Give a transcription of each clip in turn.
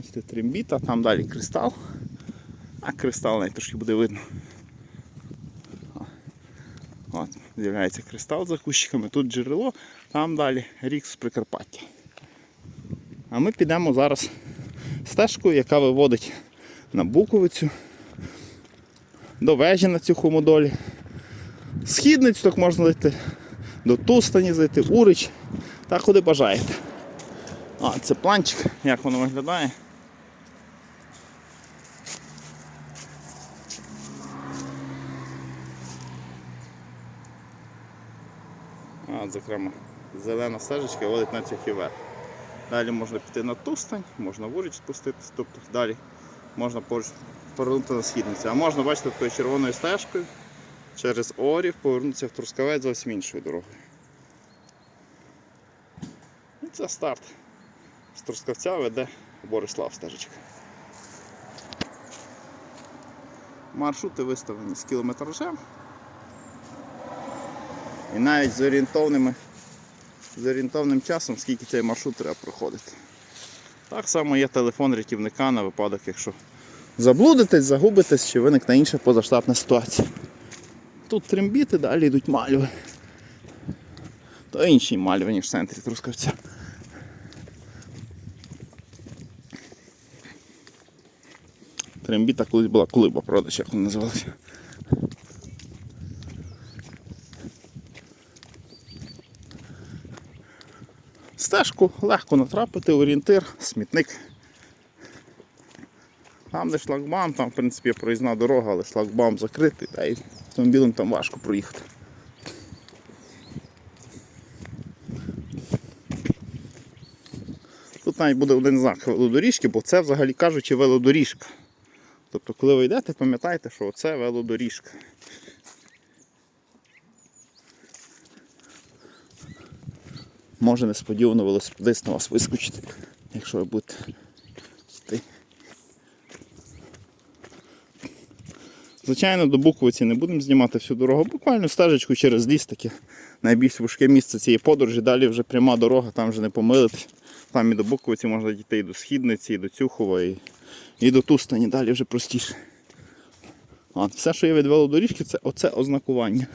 Бачите, трембіта, там далі кристал. А кристал навіть трошки буде видно. От, з'являється кристал за кущиками, тут джерело, там далі рік з Прикарпаття. А ми підемо зараз стежкою, яка виводить на Буковицю, до вежі на цю хомодолі. Східницю так можна зайти, до Тустані зайти, Урич, та куди бажаєте. А, це планчик, як воно виглядає. Зокрема, зелена стежечка водить на вверх. Далі можна піти на Тустань, можна в Урич спуститися, тобто далі можна повернути на східницю. А можна, бачити, такою червоною стежкою через Орів повернутися в Трускавець зовсім іншою дорогою. І це старт. З Трускавця веде Борислав стежечка. Маршрути виставлені з кілометражем. І навіть з орієнтовними з орієнтовним часом, скільки цей маршрут треба проходити. Так само є телефон рятівника на випадок, якщо заблудитесь, загубитесь чи виникне інша позаштатна ситуація. Тут трембіти, далі йдуть мальви. То інші мальви, ніж в центрі Трускавця. Трембіта колись була колиба, правда, як вона називалася. Стежку легко натрапити, орієнтир, смітник. Там, де шлагбаум, там в принципі є проїзна дорога, але шлагбаум закритий, та й автомобілем там важко проїхати. Тут навіть буде один знак велодоріжки, бо це взагалі кажучи велодоріжка. Тобто, коли ви йдете, пам'ятайте, що це велодоріжка. Може несподівано велосипедист на вас вискочити, якщо ви будете йти. Звичайно, до Буковиці не будемо знімати всю дорогу, буквально стежечку через ліс таке найбільш важке місце цієї подорожі. Далі вже пряма дорога, там вже не помилитись. Там і до Буковиці можна дійти і до Східниці, і до Цюхова, і, і до Тустані, далі вже простіше. От, все, що є від велодоріжки, це оце ознакування.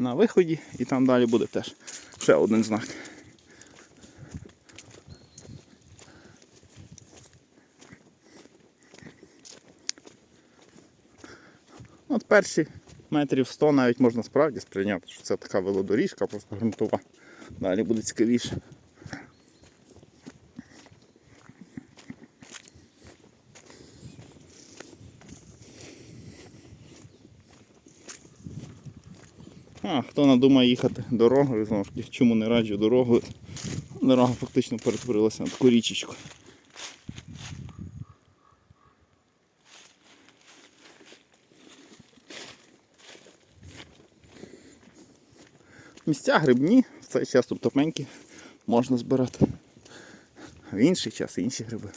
На виході і там далі буде теж ще один знак. От перші метрів 100 навіть можна справді сприйняти, що це така велодоріжка, просто грунтова. Далі буде цікавіше. А, хто надумає їхати дорогою, знову ж таки, чому не раджу дорогою. Дорога фактично перетворилася на таку річечку. Місця грибні, в цей час тут топенькі можна збирати. В інший час інші гриби.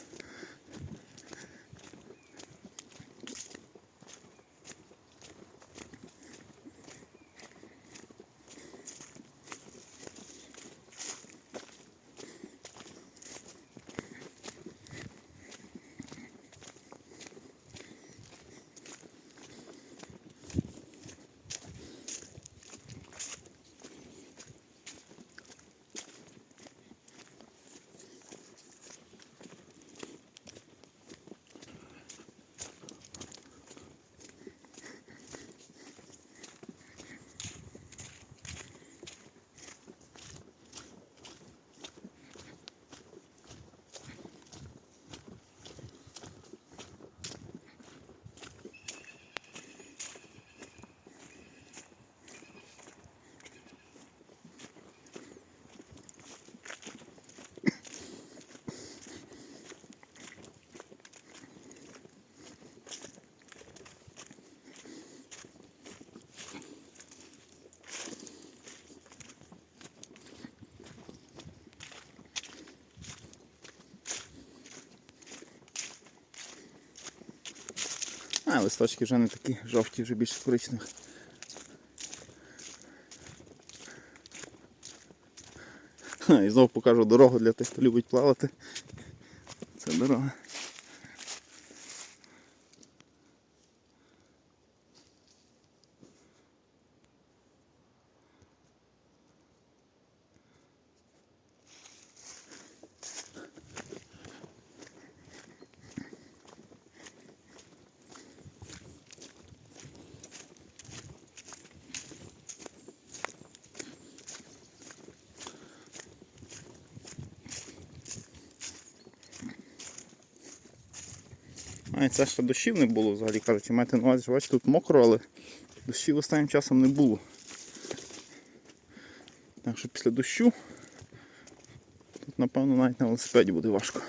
А, листочки вже не такі жовті, вже більш коричневих. І знову покажу дорогу для тих, хто любить плавати. Це дорога. А, це ще дощів не було взагалі, кажучи, маєте на увазі, що бачите, тут мокро, але дощів останнім часом не було. Так що після дощу тут, напевно, навіть на велосипеді буде важко.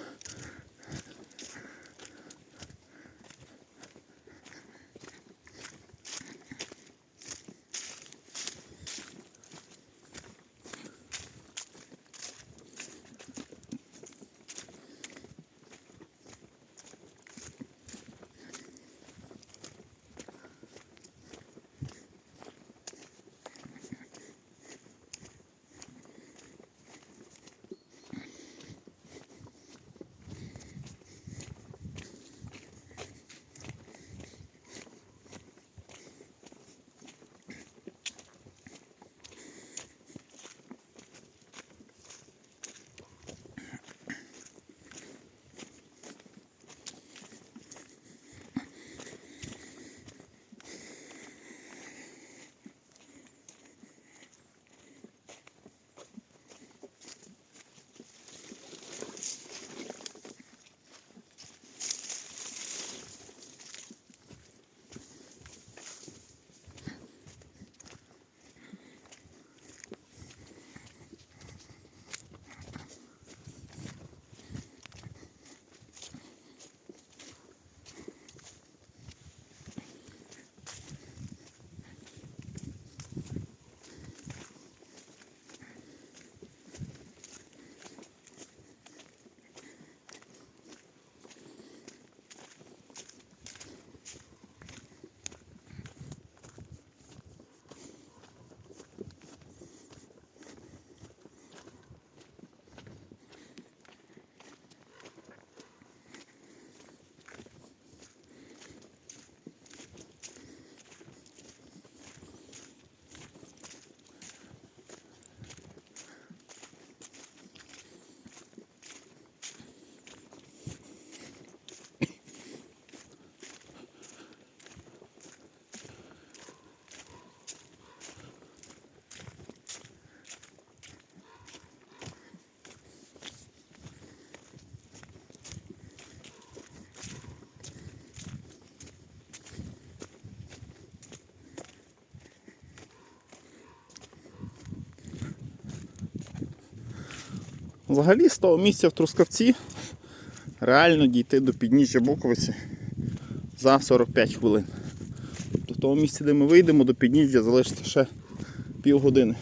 Взагалі з того місця в Трускавці реально дійти до підніжжя Буковиці за 45 хвилин. Тобто в тому місці, де ми вийдемо, до підніжжя залишиться ще півгодини.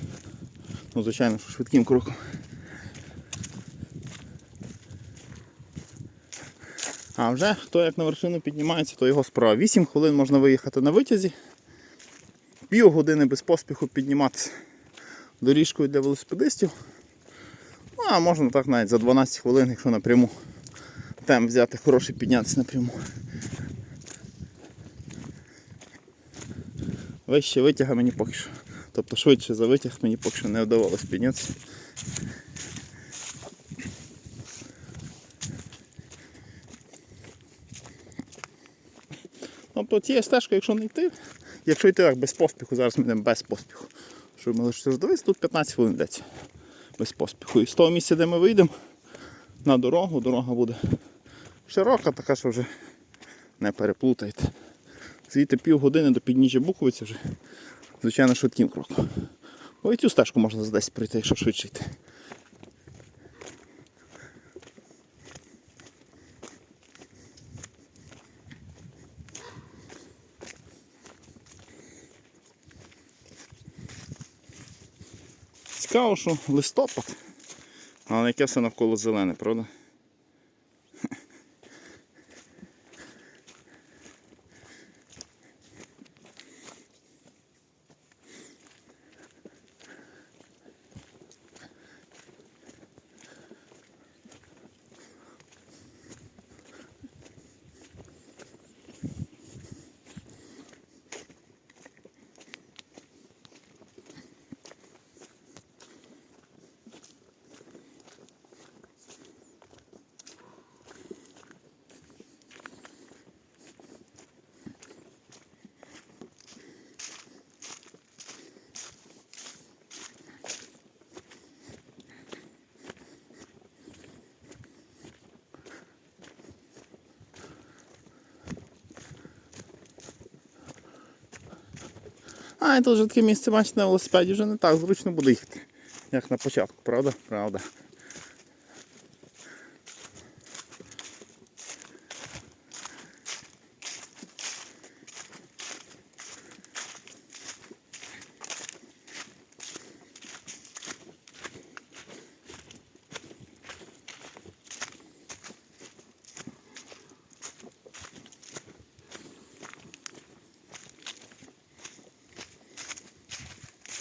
Ну, звичайно, що швидким кроком. А вже хто як на вершину піднімається, то його справа. 8 хвилин можна виїхати на витязі, півгодини без поспіху підніматися доріжкою для велосипедистів. Ну, а можна так навіть за 12 хвилин, якщо напряму темп взяти хороший піднятися напряму. Вище витяга мені поки що. Тобто швидше за витяг мені поки що не вдавалося піднятися. Тобто цією стежкою, якщо не йти, якщо йти так без поспіху, зараз ми йдемо без поспіху. Щоб ми лише дивитися, тут 15 хвилин йдеться без поспіху. І з того місця, де ми вийдемо на дорогу, дорога буде широка, така що вже не переплутаєте. Звідти півгодини до підніжжя Буковиці вже, звичайно, швидким кроком. Бо і цю стежку можна десь прийти, якщо швидше йти. Цікаво, що листопад, але яке все навколо зелене, правда? І вже таке місце, бачите, на велосипеді вже не так зручно буде їхати, як на початку, правда? Правда.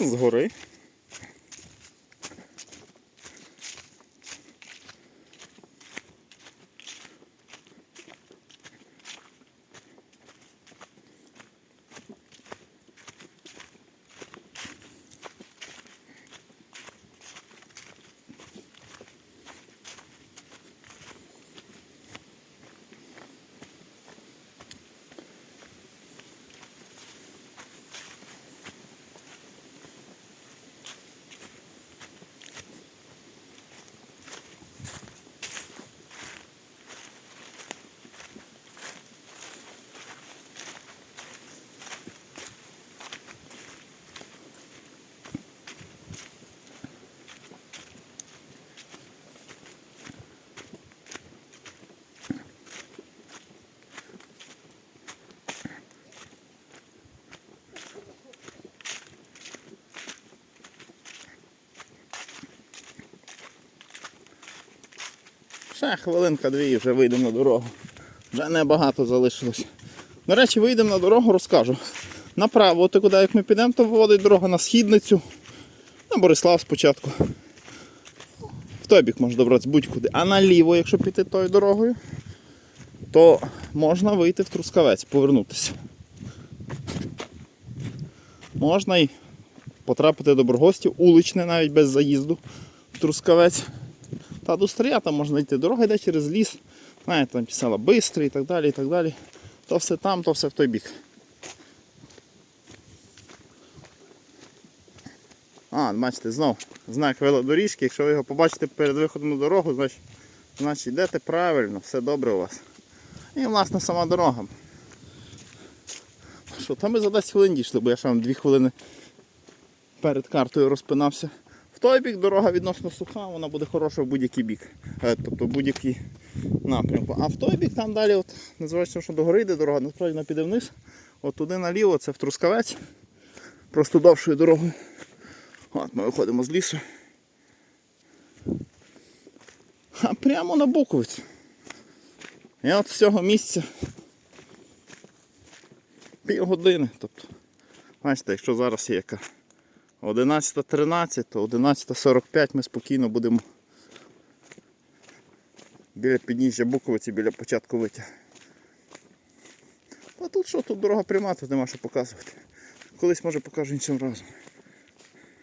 Згори. Ще хвилинка-дві і вже вийдемо на дорогу. Вже небагато залишилось. До речі, вийдемо на дорогу, розкажу. Направо, от куди як ми підемо, то виводить дорога на східницю. На Борислав спочатку. В той бік можна добратися будь-куди. А наліво, якщо піти тою дорогою, то можна вийти в Трускавець, повернутися. Можна і потрапити до Боргостів, уличне навіть без заїзду в Трускавець. Та до там можна йти. Дорога йде через ліс. Знаєте, там ті села Бистрий і так далі, і так далі. То все там, то все в той бік. А, бачите, знов знак велодоріжки. Якщо ви його побачите перед виходом на дорогу, значить, значить йдете правильно, все добре у вас. І власне сама дорога. Що, там ми за 10 хвилин дійшли, бо я ще вам 2 хвилини перед картою розпинався. Той бік дорога відносно суха, вона буде хороша в будь-який бік. Е, Тобто будь-який напрямку. А в той бік там далі, от, незважаючи, що до гори йде дорога, насправді вона піде вниз. От туди наліво, це в Трускавець. Просто довшою дорогою. От ми виходимо з лісу. А прямо на Буковицю. І от з цього місця півгодини. Тобто, бачите, якщо зараз є яка 11.13, то 11.45 ми спокійно будемо біля підніжжя Буковиці, біля початку витя. А тут що, тут дорога пряма, тут нема що показувати. Колись може покажу іншим разом.